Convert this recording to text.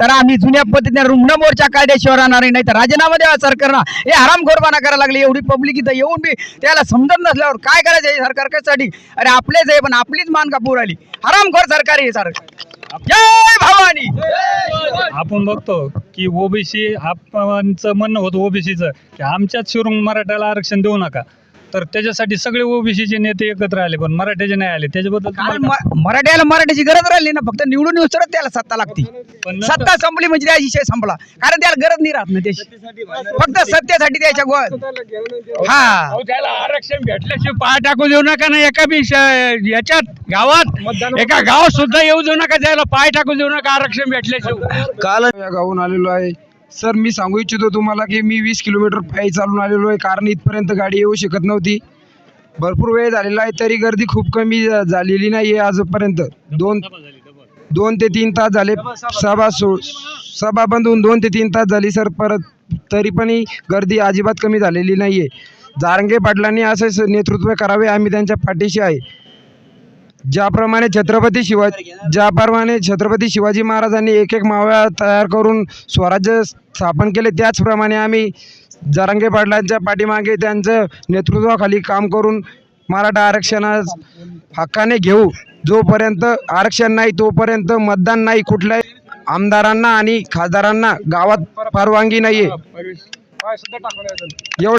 तर आम्ही जुन्या पद्धतीने रुग्ण मोर्चा कायद्याशिवाय राहणार नाही तर राजीनामा द्यावा सरकारनं हे हरामखोरपणा करायला लागले एवढी पब्लिक इथं येऊन बी त्याला समजत नसल्यावर काय करायचं हे सरकार कशासाठी? अरे आपलेच आहे पण आपलीच मान का पूर आली हरामखोर सरकार आहे सर. जय भवानी! आपण बघतो की ओबीसी आपणचं म्हणणं होतं ओबीसीचं की आमच्याच शिरूर मराठ्याला आरक्षण देऊ नका. तर त्याच्यासाठी सगळे ओबीसीचे नेते एकत्र आले पण मराठ्याचे नाही आले. त्याच्याबद्दल कारण तुम्हाला म- मराठ्याला मराठीची गरज राहिली ना फक्त निवडून येऊस तरच त्याला सत्ता लागते. पण नंतर- सत्ता संपली म्हणजे त्या विषय संपला. कारण त्याला गरज नाही राहत ना त्याची. फक्त सत्तेसाठी त्याच्या गो हा. अहो, त्याला आरक्षण भेटल्याशिवाय पाय टाकू देऊ नका ना. एका बी श- याच्यात गावात एका गावात सुद्धा येऊ देऊ नका. त्याला पाय टाकू देऊ नका. आरक्षण भेटल्याशिवाय. काल या गावून आलेलो आहे. सर मी सांगू इच्छितो तुम्हाला की मी वीस किलोमीटर पायी चालून आलेलो आहे. कारण इथपर्यंत गाडी येऊ शकत नव्हती. भरपूर वेळ झालेला आहे तरी गर्दी खूप कमी झालेली नाही आहे आजपर्यंत. दोन दोन ते तीन तास झाले. सभा सो सभा बंद होऊन दोन ते तीन तास झाली सर. परत तरी पण ही गर्दी अजिबात कमी झालेली नाही आहे जारंगे पाटलांनी असे नेतृत्व करावे आम्ही त्यांच्या पाठीशी आहे. ज्याप्रमाणे छत्रपती शिवाजी ज्याप्रमाणे छत्रपती शिवाजी महाराजांनी एक एक मावळा तयार करून स्वराज्य स्थापन केले त्याचप्रमाणे आम्ही जरांगे पाटलांच्या पाठीमागे त्यांचं नेतृत्वाखाली काम करून मराठा आरक्षणास हक्काने घेऊ. जोपर्यंत आरक्षण नाही तोपर्यंत मतदान नाही कुठल्याही आमदारांना आणि खासदारांना गावात परवानगी नाही आहे एवढं